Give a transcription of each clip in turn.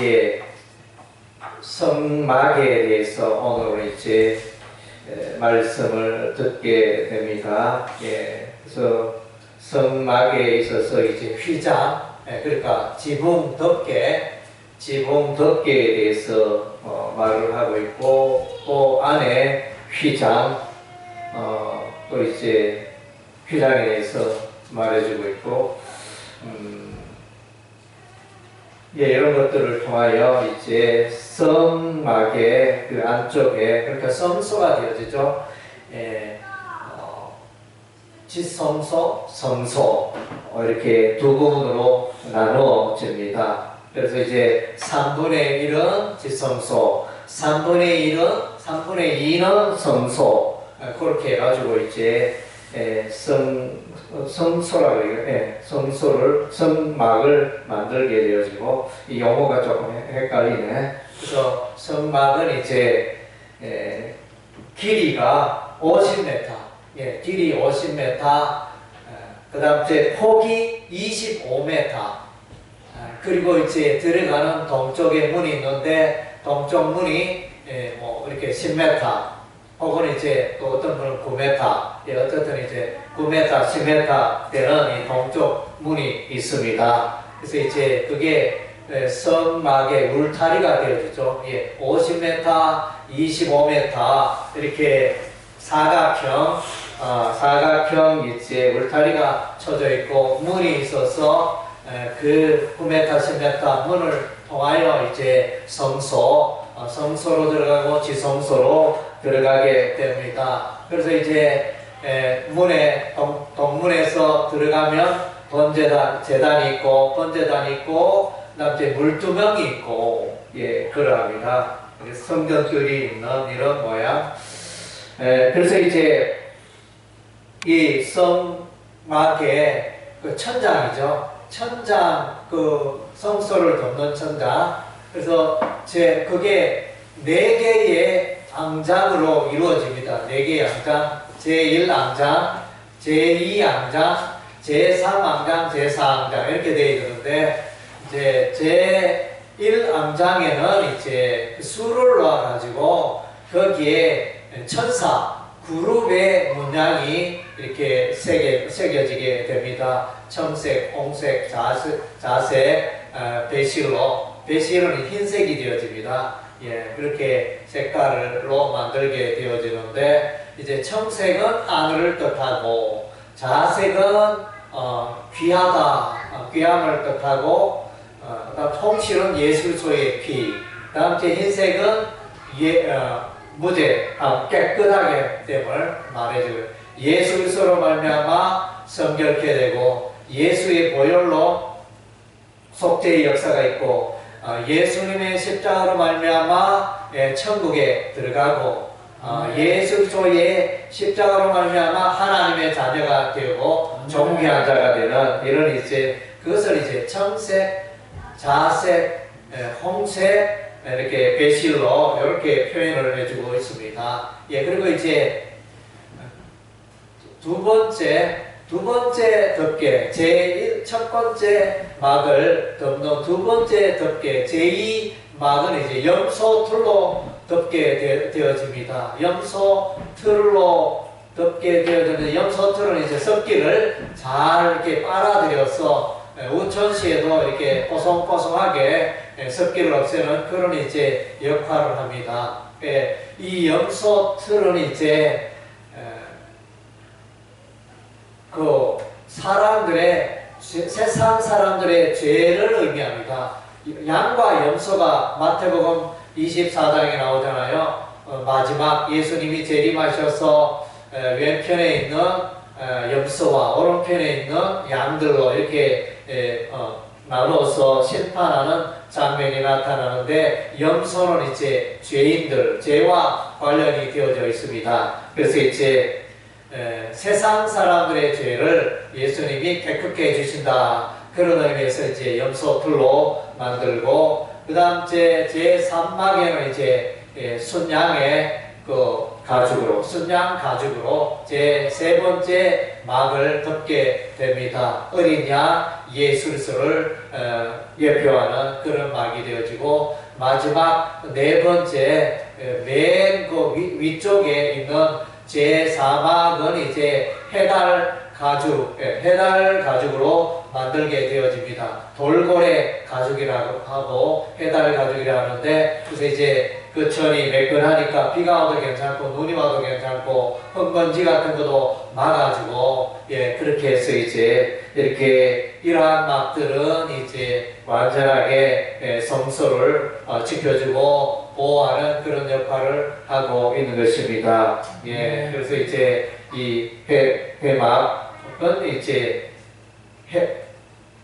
예, 성막에 대해서 오늘 이제 에, 말씀을 듣게 됩니다. 예, 그래서 성막에 있어서 이제 휘장, 예, 그러니까 지붕 덮개, 지붕 덮개에 대해서 어, 말을 하고 있고 또 안에 휘장, 어, 또 이제 휘장에 대해서 말해주고 있고, 음, 예, 이런 것들을 통하여 이제 성막의 그 안쪽에 그러니까 성소가 되어지죠. 예, 어, 지성소, 성소 어, 이렇게 두 부분으로 나누어집니다. 그래서 이제 3분의 1은 지성소, 3분의 1은 3분의 2는 성소 어, 그렇게 해가지고 이제 예, 성 성소라고 해요. 예, 성소를 성막을 만들게 되어지고 이 용어가 조금 헷- 헷갈리네. 그래서 성막은 이제 예, 길이가 50m, 예, 길이 50m, 그 다음 이제 폭이 25m, 아, 그리고 이제 들어가는 동쪽에 문이 있는데 동쪽 문이 예, 뭐 이렇게 10m 혹은 이제 또 어떤 분은 9m, 예, 어떻든 이제 9m, 10m 되는 이 동쪽 문이 있습니다. 그래서 이제 그게 예, 성막의 울타리가 되어지죠. 예, 50m, 25m 이렇게 사각형, 어, 사각형 이제 울타리가 쳐져 있고 문이 있어서 에, 그 9m, 10m 문을 통하여 이제 성소, 어, 성소로 들어가고 지성소로 들어가게 됩니다. 그래서 이제 에, 문에 동, 동문에서 들어가면 번제단 재단이 있고 번제단이 있고 이제 물두멍이 있고 예 그러합니다. 성전들이 있는 이런 모양. 에, 그래서 이제 이 성막의 그 천장이죠. 천장 그 성소를 덮는 천장. 그래서 제 그게 네 개의 앙장으로 이루어집니다. 네 개의 앙장. 제1 앙장, 제2 앙장, 제3 앙장, 제4 앙장 이렇게 되어 있는데 이제 제1 앙장에는 이제 수를 놓아 가지고 거기에 천사 그룹의 문양이 이렇게 새겨, 새겨지게 됩니다. 청색, 홍색, 자색, 자색 어, 배실로 배실은 흰색이 되어집니다. 예, 그렇게 색깔로 만들게 되어지는데 이제 청색은 하늘을 뜻하고 자색은 어, 귀하다, 어, 귀함을 뜻하고 어, 그다음 홍실은 예술소의 피, 그다음 제 흰색은 예, 어, 무죄, 아, 깨끗하게 됨을 말해줘요. 예술서로 말미암아 성결케 되고 예수의 보혈로 속죄의 역사가 있고 어, 예수님의 십자가로 말미암아 예, 천국에 들어가고 어, 예수 조의 십자가로 말미암아 하나님의 자녀가 되고 존귀한 자가 되는 이런 이제 그것을 이제 청색, 자색, 예, 홍색 이렇게 배실로 이렇게 표현을 해주고 있습니다. 예 그리고 이제 두 번째 두 번째 덮개 제1 첫 번째 막을 덮는 두 번째 덮개 제2 막은 이제 염소 틀로 덮게 되- 되어집니다. 염소 틀로 덮게 되어지는 염소 틀은 이제 썩기를 잘 이렇게 빨아들여서 에, 우천시에도 이렇게 뽀송뽀송하게 에, 습기를 없애는 그런 이제 역할을 합니다. 예, 이 염소 틀은 이제 에, 그 사람들의 죄- 세상 사람들의 죄를 의미합니다. 양과 염소가 마태복음 24장에 나오잖아요. 어, 마지막 예수님이 재림하셔서 에, 왼편에 있는 에, 염소와 오른편에 있는 양들로 이렇게 에, 어, 나누어서 심판하는 장면이 나타나는데 염소는 이제 죄인들, 죄와 관련이 되어져 있습니다. 그래서 이제 에, 세상 사람들의 죄를 예수님이 깨끗게 해주신다. 그런 의미에서 이제 염소풀로 만들고, 그 다음 제, 제3막에는 이제 예, 순양의 그 가죽으로, 순양 가죽으로 제 세 번째 막을 덮게 됩니다. 어린 양 그리스도를 어, 예표하는 그런 막이 되어지고 마지막 네 번째 맨그 위쪽에 있는 제 사막은 이제 해달 가죽, 예, 해달 가죽으로 만들게 되어집니다. 돌고래 가죽이라고 하고 해달 가죽이라 하는데 그래서 이제 그 천이 매끈하니까 비가 와도 괜찮고 눈이 와도 괜찮고 흙먼지 같은 것도 막아주고 예 그렇게 해서 이제 이렇게 이러한 막들은 이제 완전하게 예, 성소를 어, 지켜주고 보호하는 그런 역할을 하고 있는 것입니다. 예 그래서 이제 이 회, 회막은 이제 해,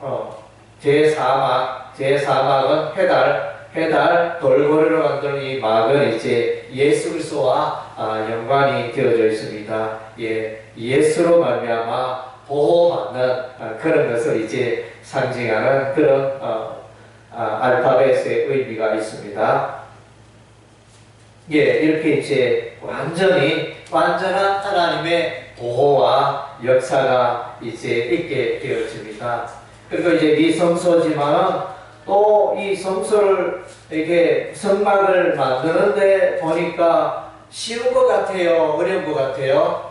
어, 제4막, 제4막은 해달, 해달 돌고래로 만든 이 막은 이제 예수 그리스도와 아, 연관이 되어져 있습니다. 예, 예수로 말미암아 보호받는 아, 그런 것을 이제 상징하는 그런 어, 아, 알파벳의 의미가 있습니다. 예, 이렇게 이제 완전히 완전한 하나님의 보호와 역사가 이제 있게 되어집니다. 그리고 이제 이 성소지만은 또 이 성소를 이렇게 성막을 만드는데 보니까 쉬운 것 같아요, 어려운 것 같아요.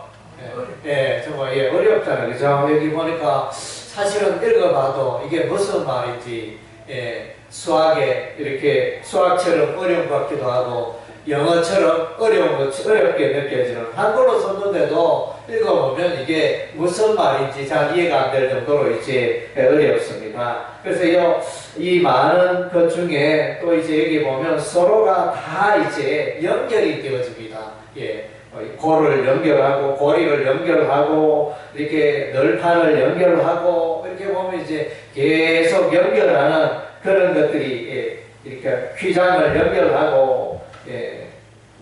예, 예, 정말 예, 어렵잖아요, 그죠? 여기 보니까 사실은 읽어봐도 이게 무슨 말인지 예, 수학에 이렇게 수학처럼 어려운 것 같기도 하고 영어처럼 어려운 것 어렵게 느껴지는 한글로 썼는데도 읽어보면 이게 무슨 말인지 잘 이해가 안 될 정도로 이제 어렵습니다. 그래서 이 많은 것 중에 또 이제 여기 보면 서로가 다 이제 연결이 되어집니다. 예. 고를 연결하고 고리를 연결하고 이렇게 널판을 연결하고 이렇게 보면 이제 계속 연결하는 그런 것들이 예, 이렇게 휘장을 연결하고 예,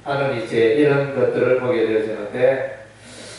하는 이제 이런 것들을 보게 되어지는데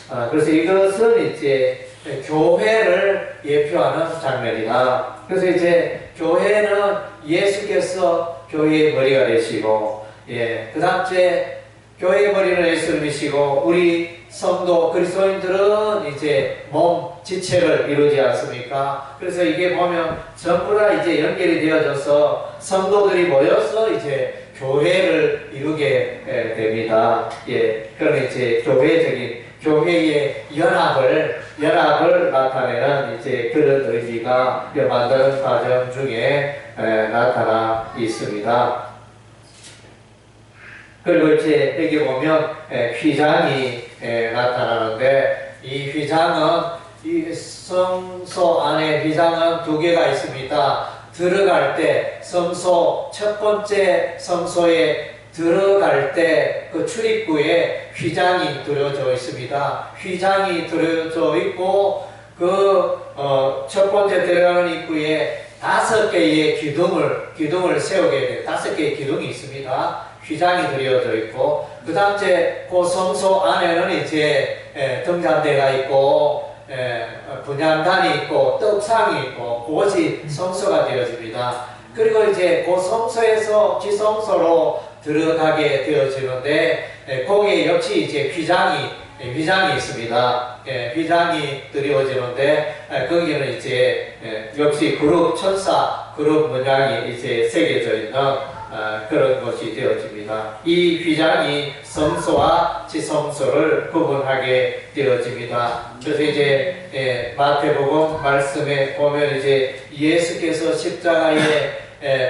아, 그래서 이것은 이제 교회를 예표하는 장면이다. 그래서 이제 교회는 예수께서 교회의 머리가 되시고, 예, 그 다음째 교회의 머리는 예수님이시고, 우리 성도 그리스도인들은 이제 몸 지체를 이루지 않습니까? 그래서 이게 보면 전부 다 이제 연결이 되어져서 성도들이 모여서 이제 교회를 이루게 됩니다. 예, 그럼 이제 교회적인 교회의 연합을 연합을 나타내는 이제 그런 의미가 만드는 과정 중에 나타나 있습니다. 그리고 이제 여기 보면 휘장이 나타나는데 이 휘장은 이 성소 안에 휘장은 두 개가 있습니다. 들어갈 때 성소 첫 번째 성소에 들어갈 때 그 출입구에 휘장이 들어져 있습니다. 휘장이 들어져 있고 그첫 어 번째 들어가는 입구에 다섯 개의 기둥을 기둥을 세우게 돼 다섯 개의 기둥이 있습니다. 휘장이 들어져 있고 그 다음째 그 성소 안에는 이제 에, 등잔대가 있고 에, 분양단이 있고 떡상이 있고 그것이 성소가 되어집니다. 그리고 이제 그 성소에서 지성소로 들어가게 되어지는데 예, 거기에 역시 이제 휘장이 예, 휘장이 있습니다. 예, 휘장이 드리워지는데 거기는 이제 역시 그룹 천사 그룹 문양이 이제 새겨져 있는 어, 그런 것이 되어집니다. 이 휘장이 성소와 지성소를 구분하게 되어집니다. 그래서 이제 마태복음 말씀에 보면 이제 예수께서 십자가에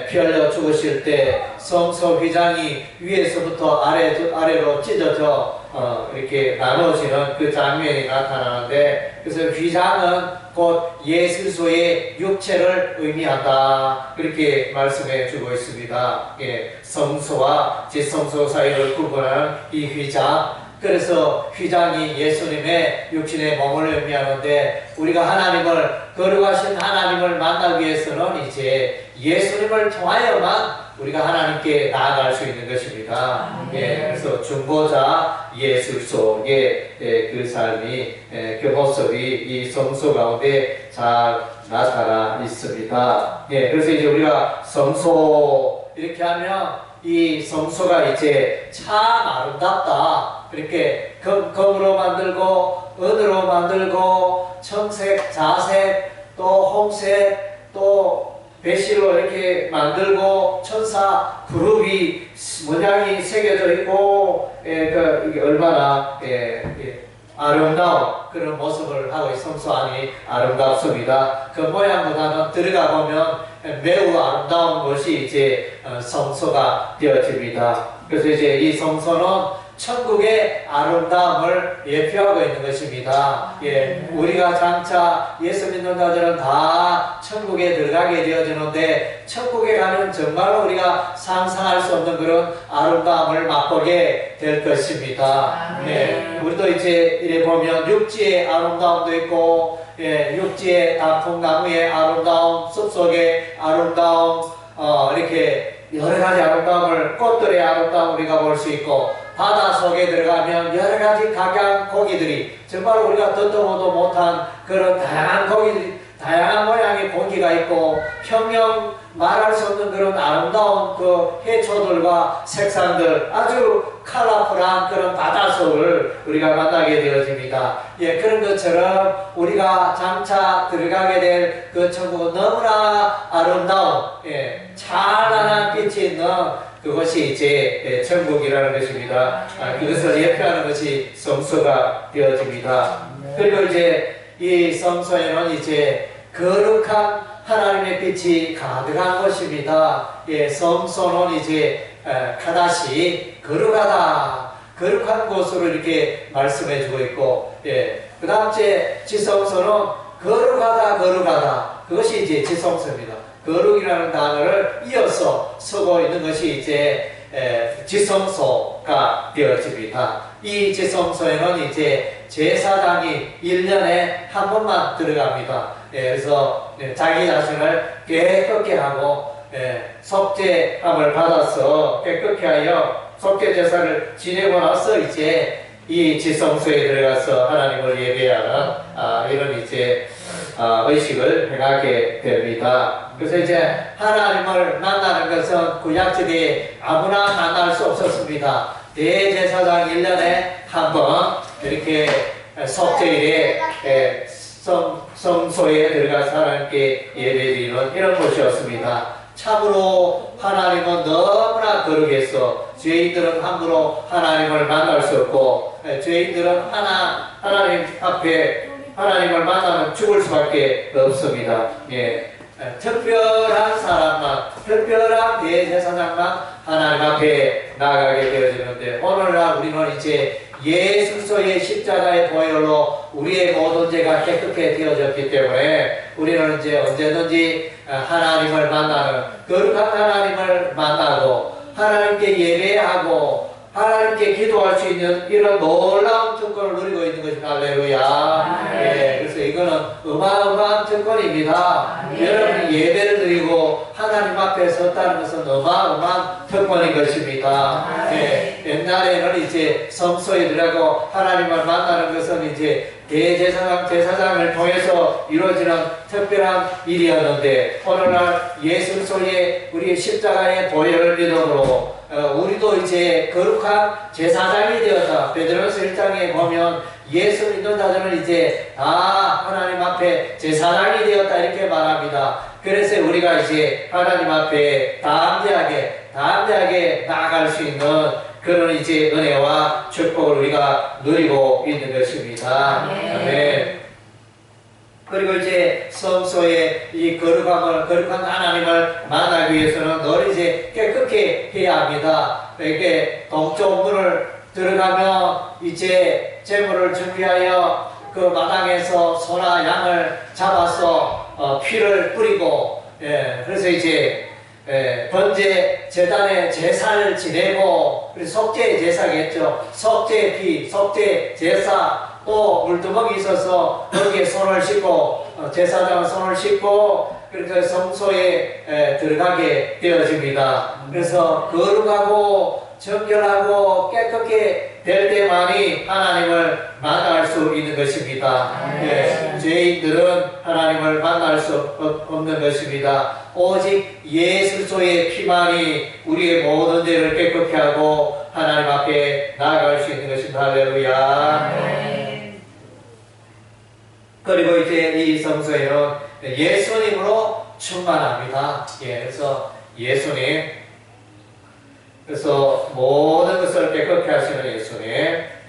피 흘려 죽으실 때 성소 휘장이 위에서부터 아래, 아래로 찢어져 어, 이렇게 나눠지는 그 장면이 나타나는데 그래서 휘장은 곧 예수소의 육체를 의미한다 그렇게 말씀해 주고 있습니다. 예, 성소와 지성소 사이를 구분하는 이 휘장 그래서 휘장이 예수님의 육신의 몸을 의미하는데 우리가 하나님을 거룩하신 하나님을 만나기 위해서는 이제 예수님을 통하여만 우리가 하나님께 나아갈 수 있는 것입니다. 아, 네. 예, 그래서 중보자 예수 속에 예, 그 삶이 예, 그 모습이 이 성소 가운데 잘 나타나 있습니다. 예, 그래서 이제 우리가 성소 이렇게 하면 이 성소가 이제 참 아름답다. 그렇게 검, 검으로 만들고 은으로 만들고 청색, 자색 또 홍색, 또 배실로 이렇게 만들고 천사 그룹이 문양이 새겨져 있고 예, 그 이게 얼마나 예, 예, 아름다운 그런 모습을 하고 있 성소안이 아름답습니다. 그 모양보다는 들어가 보면 매우 아름다운 것이 이제 어, 성소가 되어집니다. 그래서 이제 이 성소는 천국의 아름다움을 예표하고 있는 것입니다. 예, 우리가 장차 예수 믿는 자들은 다 천국에 들어가게 되어지는데 천국에 가면 정말 우리가 상상할 수 없는 그런 아름다움을 맛보게 될 것입니다. 네, 우리도 이제 이래 보면 육지의 아름다움도 있고 예, 육지의 단풍나무의 아름다움, 숲속의 아름다움, 어, 이렇게 여러 가지 아름다움을 꽃들의 아름다움 우리가 볼 수 있고 바다 속에 들어가면 여러 가지 각양 고기들이 정말 우리가 듣도 보도 못한 그런 다양한 고기들이 다양한 모양의 고기가 있고 평영 말할 수 없는 그런 아름다운 그 해초들과 색상들 아주 컬러풀한 그런 바닷속을 우리가 만나게 되어집니다. 예, 그런 것처럼 우리가 장차 들어가게 될 그 천국은 너무나 아름다운 예, 찬란한 빛이 있는 그것이 이제 예, 천국이라는 것입니다. 아, 그것을 예표하는 것이 성소가 되어집니다. 그리고 이제 이 성소에는 이제 거룩한 하나님의 빛이 가득한 것입니다. 예, 성소는 이제 에, 카다시 거룩하다, 거룩한 곳으로 이렇게 말씀해 주고 있고, 예, 그 다음 째 지성소는 거룩하다, 거룩하다. 그것이 이제 지성소입니다. 거룩이라는 단어를 이어서 쓰고 있는 것이 이제 에, 지성소가 되어집니다. 이 지성소에는 이제 제사장이 1년에 한 번만 들어갑니다. 예, 그래서 예, 자기 자신을 깨끗게 하고 예, 속죄함을 받아서 깨끗게 하여 속죄 제사를 지내고 나서 이제 이 지성소에 들어가서 하나님을 예배하는 아, 이런 이제 아, 의식을 행하게 됩니다. 그래서 이제 하나님을 만나는 것은 구약시대에 아무나 만날 수 없었습니다. 대제사장 1년에 한 번 이렇게 속죄일에 에, 성, 성소에 들어가서 하나님께 예배드리는 이런 곳이었습니다. 참으로 하나님은 너무나 거룩해서 죄인들은 함부로 하나님을 만날 수 없고 에, 죄인들은 하나, 하나님 앞에 하나님을 만나면 죽을 수밖에 없습니다. 예. 에, 특별한 사람만, 특별한 대제사장만 하나님 앞에 나가게 되어지는데 오늘날 우리는 이제 예수소의 십자가의 보혈로 우리의 모든 죄가 깨끗게 되어졌기 때문에 우리는 이제 언제든지 하나님을 만나는 거룩한 하나님을 만나고 하나님께 예배하고 하나님께 기도할 수 있는 이런 놀라운 특권을 누리고 있는 것이 할렐루야. 예, 그래서 이거는 어마어마한 특권입니다. 여러분이 예배를 드리고 하나님 앞에 섰다는 것은 어마어마한 특권인 것입니다. 예, 옛날에는 이제 성소에 들어가고 하나님을 만나는 것은 이제 대제사장, 제사장을 통해서 이루어지는 특별한 일이었는데 오늘날 예수소의 우리 십자가의 보혈을 믿음으로 어, 우리도 이제 거룩한 제사장이 되었다. 베드로서 1장에 보면 예수 믿는 자들은 이제 다 하나님 앞에 제사장이 되었다 이렇게 말합니다. 그래서 우리가 이제 하나님 앞에 담대하게 담대하게 나아갈 수 있는 그런 이제 은혜와 축복을 우리가 누리고 있는 것입니다. 아멘. 그리고 이제 성소의 이 거룩함을 거룩한 하나님을 만나기 위해서는 늘 이제 깨끗게 해야 합니다. 이렇게 동쪽 문을 들어가면 이제 재물을 준비하여 그 마당에서 소나 양을 잡아서 어, 피를 뿌리고 예, 그래서 이제 예, 번제 재단에 제사를 지내고 그리고 속죄 제사겠죠. 속죄 피, 속죄 제사 또 물두멍이 있어서 거기에 손을 씻고 어, 제사장 손을 씻고 그렇게 성소에 에, 들어가게 되어집니다. 그래서 거룩하고 정결하고 깨끗게 될 때만이 하나님을 만날 수 있는 것입니다. 예, 죄인들은 하나님을 만날 수 없- 없는 것입니다. 오직 예수소의 피만이 우리의 모든 죄를 깨끗게 하고 하나님 앞에 나아갈 수 있는 것입니다. 할렐루야. 그리고 이제 이 성소에는 예수님으로 충만합니다. 예, 그래서 예수님, 그래서 모든 것을 깨끗게 하시는 예수님,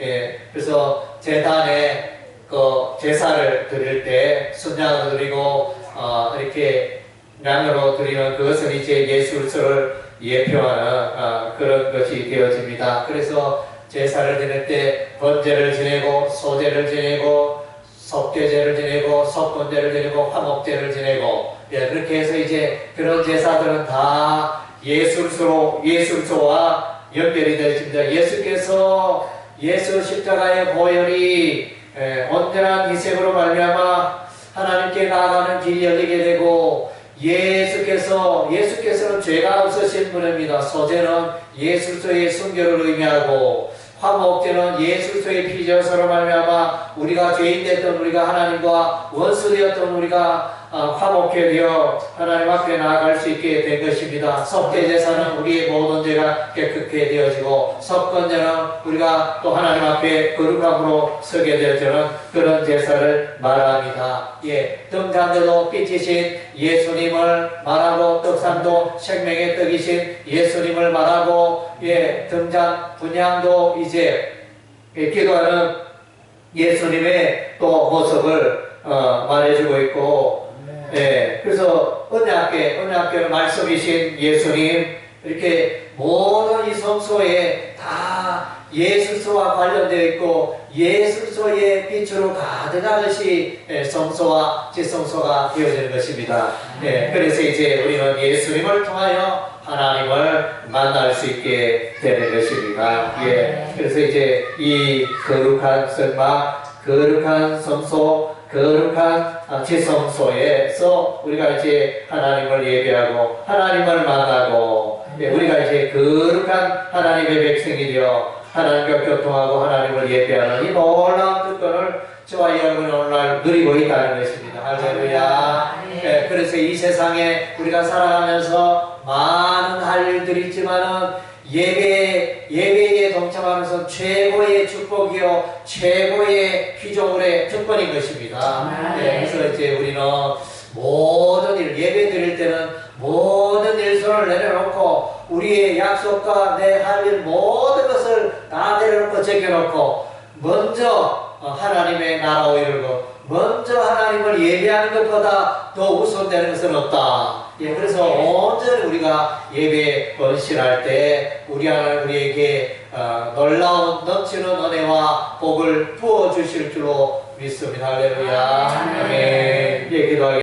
예, 그래서 재단에 그 제사를 드릴 때 순양을 드리고 어, 이렇게 양으로 드리는 그것은 이제 예술서를 예표하는 어, 그런 것이 되어집니다. 그래서 제사를 지낼 때 번제를 지내고 소제를 지내고 속죄제를 지내고 속건제를 지내고 화목제를 지내고 예, 그렇게 해서 이제 그런 제사들은 다 예술서로 예술서와 연결이 되어집니다. 예수께서 예수 십자가의 보혈이 예, 온전한 희생으로 말미암아 하나님께 나아가는 길이 열리게 되고 예수께서 예수께서는 죄가 없으신 분입니다. 소제는 예술서의 순결을 의미하고 화목제는 예술서의 피제서로 말미암아 우리가 죄인 됐던 우리가 하나님과 원수 되었던 우리가 어, 화목해 되어 하나님 앞에 나아갈 수 있게 된 것입니다. 속죄 제사는 우리의 모든 죄가 깨끗게 되어지고 석건제는 우리가 또 하나님 앞에 거룩함으로 서게 되어지는 그런 제사를 말합니다. 예, 등잔대도 빛이신 예수님을 말하고 떡상도 생명의 떡이신 예수님을 말하고 예, 등잔 분양도 이제 예, 기도하는 예수님의 또 모습을 어, 말해주고 있고 예, 그래서 언약계, 언약계는 말씀이신 예수님, 이렇게 모든 이 성소에 다 예술서와 관련되어 있고 예술서의 빛으로 가득한 것이 예, 성소와 지성소가 되어지는 것입니다. 예, 그래서 이제 우리는 예수님을 통하여 하나님을 만날 수 있게 되는 것입니다. 예, 그래서 이제 이 거룩한 성막, 거룩한 성소, 거룩한 아, 지성소에서 우리가 이제 하나님을 예배하고 하나님을 만나고 예, 우리가 이제 거룩한 하나님의 백성이 되어 하나님과 교통하고 하나님을 예배하는 이 놀라운 특권을 저와 여러분이 오늘날 누리고 있다는 것입니다. 할렐루야. 예, 그래서 이 세상에 우리가 살아가면서 많은 할 일들이 있지만은 예배, 예배에 동참하면서 최고의 축복이요, 최고의 피조물의 특권인 것입니다. 예, 그래서 이제 우리는 모든 일, 예배 드릴 때는 모든 일 손을 내려놓고 우리의 약속과 내 할 일 모든 것을 다 내려놓고 제껴놓고 먼저 어, 하나님의 나라を 이루고 먼저 하나님을 예배하는 것보다 더 우선되는 것은 없다. 예, 그래서 온전히 우리가 예배에 헌신할 때 우리 하나님 우리에게 어, 놀라운 넘치는 은혜와 복을 부어 주실 줄로 믿습니다. 할렐루야. 아멘. 예, 기도하겠습니다.